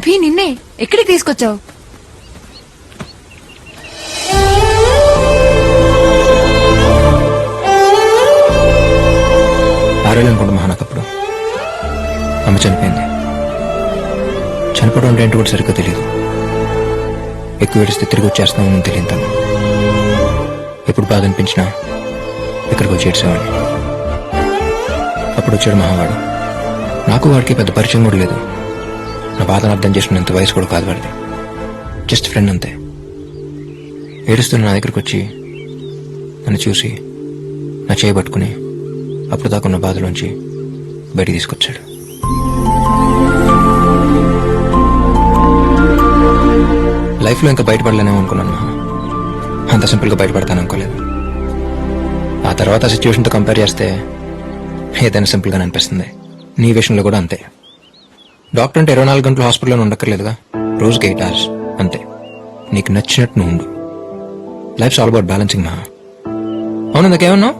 అభి నిన్నే ఎక్కడికి తీసుకొచ్చావు? ఆరోగ్యం మహా నాకు అప్పుడు అమ్మ చనిపోయింది. చనిపోవడం అంటే ఏంటో కూడా సరిగ్గా తెలియదు ఎక్కువ ఏడిస్తే తిరిగి వచ్చేస్తామని తెలియదు తను. ఎప్పుడు బాధ అనిపించినా ఇక్కడికి వచ్చేసేవాడిని అప్పుడు వచ్చాడు మహావాడు. నాకు వాడికి పెద్ద పరిచయం కూడా లేదు. నా బాధను అర్థం చేసుకున్నంత వయసు కూడా కాదు వాడిది. జస్ట్ ఫ్రెండ్ అంతే. ఏడుస్తున్న నా దగ్గరికి వచ్చి నన్ను చూసి నా చేయబట్టుకుని అప్పుడు దాకున్న బాధలోంచి బయటికి తీసుకొచ్చాడు. లైఫ్లో ఇంకా బయటపడలేనేమో అనుకున్నాను అంత సింపుల్గా బయటపడతాను అనుకోలేదు. ఆ తర్వాత సిచ్యువేషన్తో కంపేర్ చేస్తే ఏదైనా సింపుల్గానే అనిపిస్తుంది. నీ విషయంలో కూడా అంతే. డాక్టర్ అంటే ఇరవై నాలుగు గంటలు హాస్పిటల్లో ఉండక్కర్లేదుగా? రోజుకి ఎయిట్ అవర్స్. అంతే. నీకు నచ్చినట్టు నువ్వు ఉండు. లైఫ్ ఆల్ అబౌట్ బ్యాలెన్సింగ్ మా అవును ఇందాకేమన్నావు?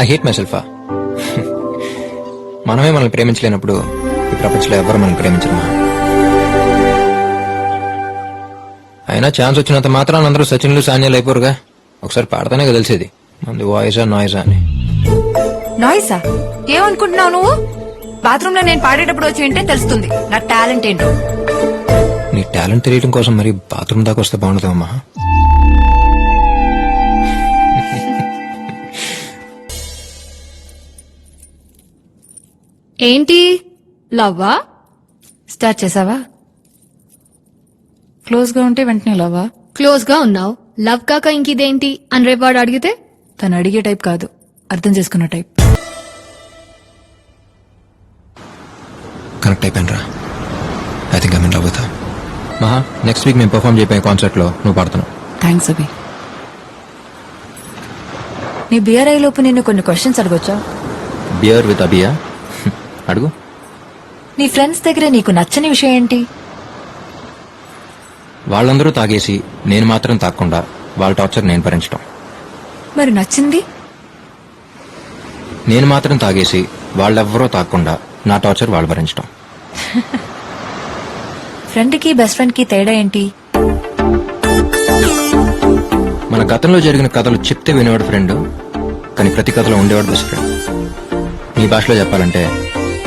ఐ హేట్ మై సెల్ఫా మనమే మనల్ని ప్రేమించలేనప్పుడు ఈ ప్రపంచంలో ఎవరు మనం ప్రేమించరు అయినా ఛాన్స్ వచ్చినంత మాత్రం అందరూ సచిన్లు సాన్యాలు అయిపోరుగా. ఒకసారి పాడతానే తెలిసేది. మంది వాయిసా నాయిసా అని. నాయిసా? ఏమనుకుంటున్నావు నువ్వు? బాత్రూమ్లో నేను పాడేటప్పుడు వచ్చి వింటే తెలుస్తుంది. నా టాలెంట్ ఏంటో. నీ టాలెంట్ తెలియడం కోసం మరి బాత్రూమ్ దాకా వస్తే బాగుంటుందమ్మా ఏంటి? లవ్వా? స్టార్ట్ చేసావా? క్లోజ్గా ఉంటే వెంటనే లవ్వా? క్లోజ్గా ఉన్నావు. లవ్ కాక ఇంకిదేంటి అని రేపు వాడు అడిగితే? తను అడిగే టైప్ కాదు. అర్థం చేసుకున్న టైప్. కనెక్ట్ అయిపోయిన రా I think I mean love with Maha next week మేము పర్ఫామ్ చేయబోయే కాన్సర్ట్లో నువ్వు పాడుతున్నావు. థ్యాంక్స్ అభి నీ బిఆర్ఐ లోపు నిన్ను కొన్ని క్వశ్చన్స్ అడగొచ్చా? బియర్ విత్ అబియా అడుగు. నీ ఫ్రెండ్స్ దగ్గర నీకు నచ్చని విషయం ఏంటి? వాళ్ళందరూ తాగేసి నేను మాత్రం తాగకుండా వాళ్ళ టార్చర్ నేను భరించడం మరి నచ్చింది? నేను మాత్రం తాగేసి వాళ్ళెవ్వరూ తాగకుండా నా టార్చర్ వాళ్ళు భరించడం ఫ్రెండ్కి బెస్ట్ ఫ్రెండ్కి తేడా ఏంటి? మన గతంలో జరిగిన కథలు చెప్తే వినేవాడు ఫ్రెండ్ కానీ ప్రతి కథలో ఉండేవాడు బెస్ట్ ఫ్రెండ్. మీ భాషలో చెప్పాలంటే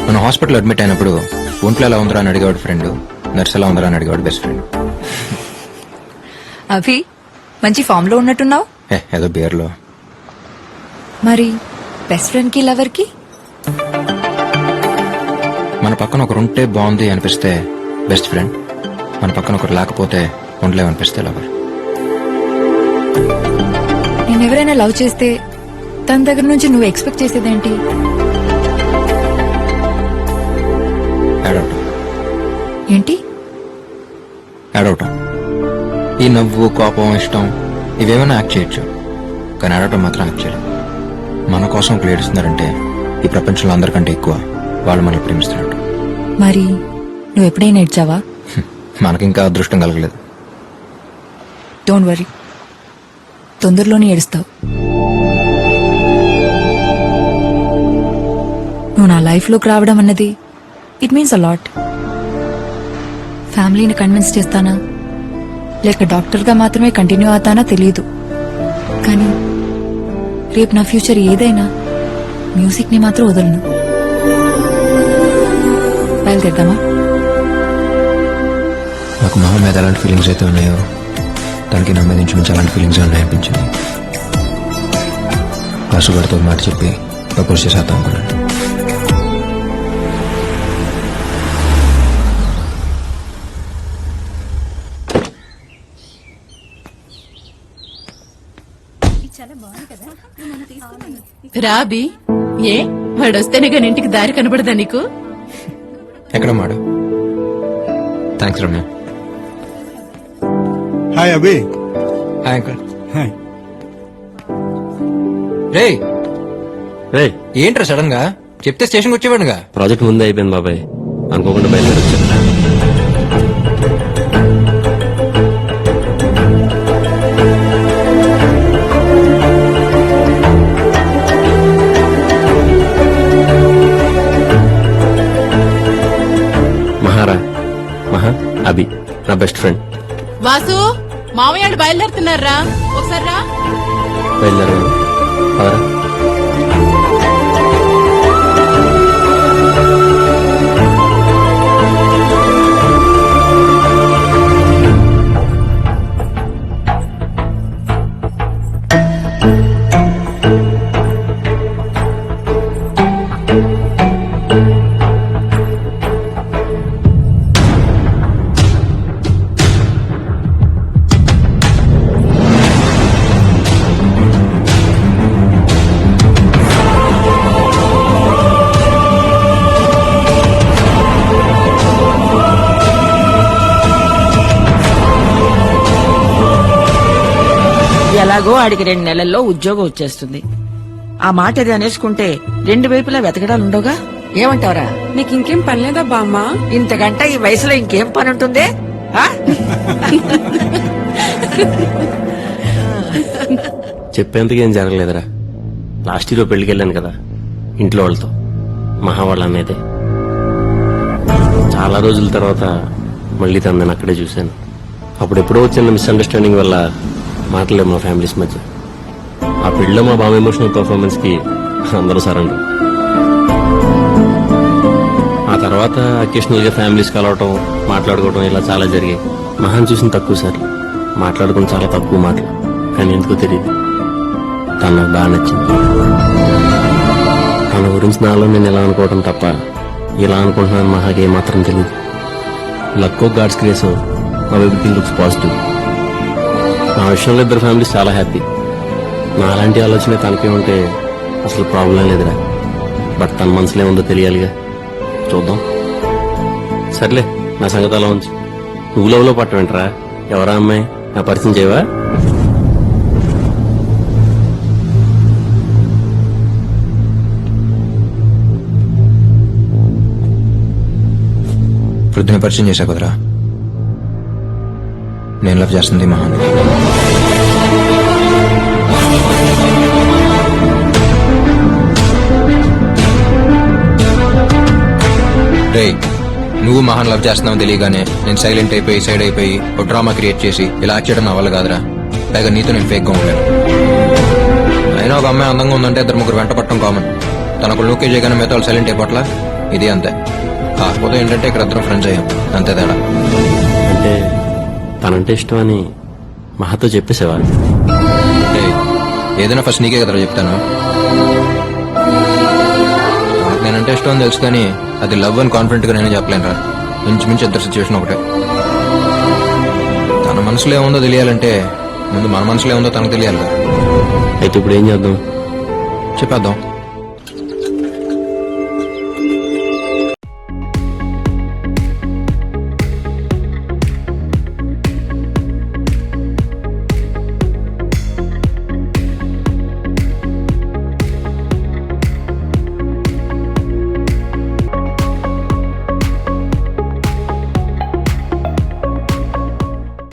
మన హాస్పిటల్ అడ్మిట్ అయినప్పుడు ఒంట్లో ఎలా ఉందరా అని అడిగేవాడు ఫ్రెండ్ నర్స్ ఎలా ఉందరా అని అడిగేవాడు బెస్ట్ ఫ్రెండ్. అభి మంచి ఫామ్లో ఉన్నట్టున్నావు ఏదో బియర్లో మరి బెస్ట్ ఫ్రెండ్కి లవర్కి మన పక్కన ఒకరు ఉంటే బాగుంది అనిపిస్తే బెస్ట్ ఫ్రెండ్ మన పక్కన ఒకరు లేకపోతే ఉండలేమనిపిస్తే లవర్ నేను ఎవరైనా లవ్ చేస్తే తన దగ్గర నుంచి నువ్వు ఎక్స్పెక్ట్ చేసేదేంటి? ఏంటి? యాడ్ అవుట్ ఈ నవ్వు కోపం ఇష్టం ఇవేమైనా యాక్ట్ చేయొచ్చు. కానీ ఆడటం మాత్రం యాక్ట్ చేయలేదు మన కోసం ఒకరు ఏడుస్తున్నారంటే ఈ ప్రపంచంలో అందరికంటే ఎక్కువ వాళ్ళు మనల్ని ప్రేమిస్తున్నట్టు మరి నువ్వు ఎప్పుడైనా ఇచ్చావా మనకింకా అదృష్టం కలగలేదు. డోంట్ వరీ తొందరలోనే ఏడుస్తావు. నువ్వు నా లైఫ్లోకి రావడం అన్నది ఇట్ మీన్స్ అలాట్ ఫ్యామిలీని కన్విన్స్ చేస్తానా? లేక డాక్టర్గా మాత్రమే కంటిన్యూ అవుతానా తెలియదు కానీ రేపు నా ఫ్యూచర్ ఏదైనా మ్యూజిక్ని మాత్రం వదలను. బయలుదేద్దామా నాకు మహా మీద ఎలాంటి ఫీలింగ్స్ అయితే ఉన్నాయో? తనకి నా మీద నుంచి మించి అలాంటి ఫీలింగ్స్ ఉన్నాయనిపించింది వాసు గారితో మాట చెప్పి ప్రపోజ్ చేసేద్దాం అనుకున్నాను రాబి ఏ? వాడొస్తేనే కానీ ఇంటికి దారి కనబడదా నీకు? ఎక్కడ మాడు thanks Ramya hi Abhi hi uncle hi రే రే ఏంట్రా సడన్గా? చెప్తే స్టేషన్కి వచ్చేవాడుగా ప్రాజెక్ట్ ముందే అయిపోయింది బాబాయ్. అనుకోకుండా బయలుదేరి వచ్చాను బెస్ట్ ఫ్రెండ్. వాసు మామయ్య బయలుదేరుతున్నారా ఒకసారి రా. బయలుదేరా ఎలాగో ఆడికి రెండు నెలల్లో ఉద్యోగం వచ్చేస్తుంది. ఆ మాట అది అనేసుకుంటే రెండు వైపులా వెతకడాలు ఉండవుగా ఏమంటావరా? నీకు ఇంకేం పనిలేదా బామ్మ? ఇంతకంటే ఈ వయసులో ఇంకేం పని ఉంటుంది ఏం జరగలేదురా. లాస్ట్ ఇయర్ పెళ్ళికి వెళ్ళాను కదా ఇంట్లో వాళ్ళతో మహా వాళ్ళ అన్నైతే చాలా రోజుల తర్వాత మళ్ళీ తను నేను అక్కడే చూశాను. అప్పుడు ఎప్పుడో వచ్చిన మిస్అండర్స్టాండింగ్ వల్ల మాటలేము మా ఫ్యామిలీస్ మధ్య. ఆ పెళ్ళిలో మా బాబు ఎమోషనల్ పర్ఫార్మెన్స్కి అందరూ సరండు ఆ తర్వాత అకేషనల్గా ఫ్యామిలీస్ కలవటం మాట్లాడుకోవటం ఇలా చాలా జరిగాయి. మహాన్ చూసిన తక్కువ సార్లు. మాట్లాడుకుని చాలా తక్కువ మాటలు. కానీ ఎందుకో తెలియదు తను నాకు బాగా నచ్చింది. తన గురించి నాలో నేను ఎలా అనుకోవడం తప్ప ఇలా అనుకుంటున్నాను మహాకి మాత్రం తెలియదు లక్కో గాడ్స్ క్రేసో మా ఎవ్రీథింగ్ లుక్స్ పాజిటివ్ నా విషయంలో ఇద్దరు ఫ్యామిలీస్ చాలా హ్యాపీ. నాలాంటి ఆలోచన తనకే ఉంటే అసలు ప్రాబ్లం లేదురా. బట్ తన మనసులో ఏముందో తెలియాలిగా. చూద్దాం. సర్లే నా సంగతి అలా ఉంచు. నువ్వు లవ్లో పట్టవేంట్రా? ఎవరా అమ్మాయి? నా పరిచయం చేయవా? వృద్ధిని పరిచయం చేశా కుదరా? నేను లవ్ చేస్తుంది మహాన్. రే నువ్వు మహాన్ లవ్ చేస్తున్నావు తెలియగానే నేను సైలెంట్ అయిపోయి సైడ్ అయిపోయి ఒక డ్రామా క్రియేట్ చేసి ఇలా చేయడం నా వల్ల కాదురా. పైగా నీతో నేను ఫేక్గా ఉండలేను. అయినా ఒక అమ్మాయి అందంగా ఉందంటే ఇద్దరు ముగ్గురు వెంట పట్టడం కామన్. తనకు లూకే చేయగానే మిగతా వాళ్ళు సైలెంట్ అయిపోట్లా ఇది అంతే. కాకపోతే ఏంటంటే ఇక్కడ ఇద్దరం ఫ్రెండ్స్ అయ్యాం. అంతే తేడా. అంటే తనంటే ఇష్టం అని మహాతో చెప్పేసేవా ఏయ్, ఏదైనా ఫస్ట్ నీకే కదరా చెప్తాను. నాకు నేనంటే ఇష్టం తెలుసు కానీ అది లవ్ అని కాన్ఫిడెంట్గా నేనే చెప్పలేనురా ఇంచుమించు ఇద్దరు సిచ్యువేషన్ ఒకటే. తన మనసులో ఏముందో తెలియాలంటే ముందు మన మనసులో ఏముందో తనకు తెలియాలి అయితే ఇప్పుడు ఏం చేద్దాం? చెప్పేద్దాం.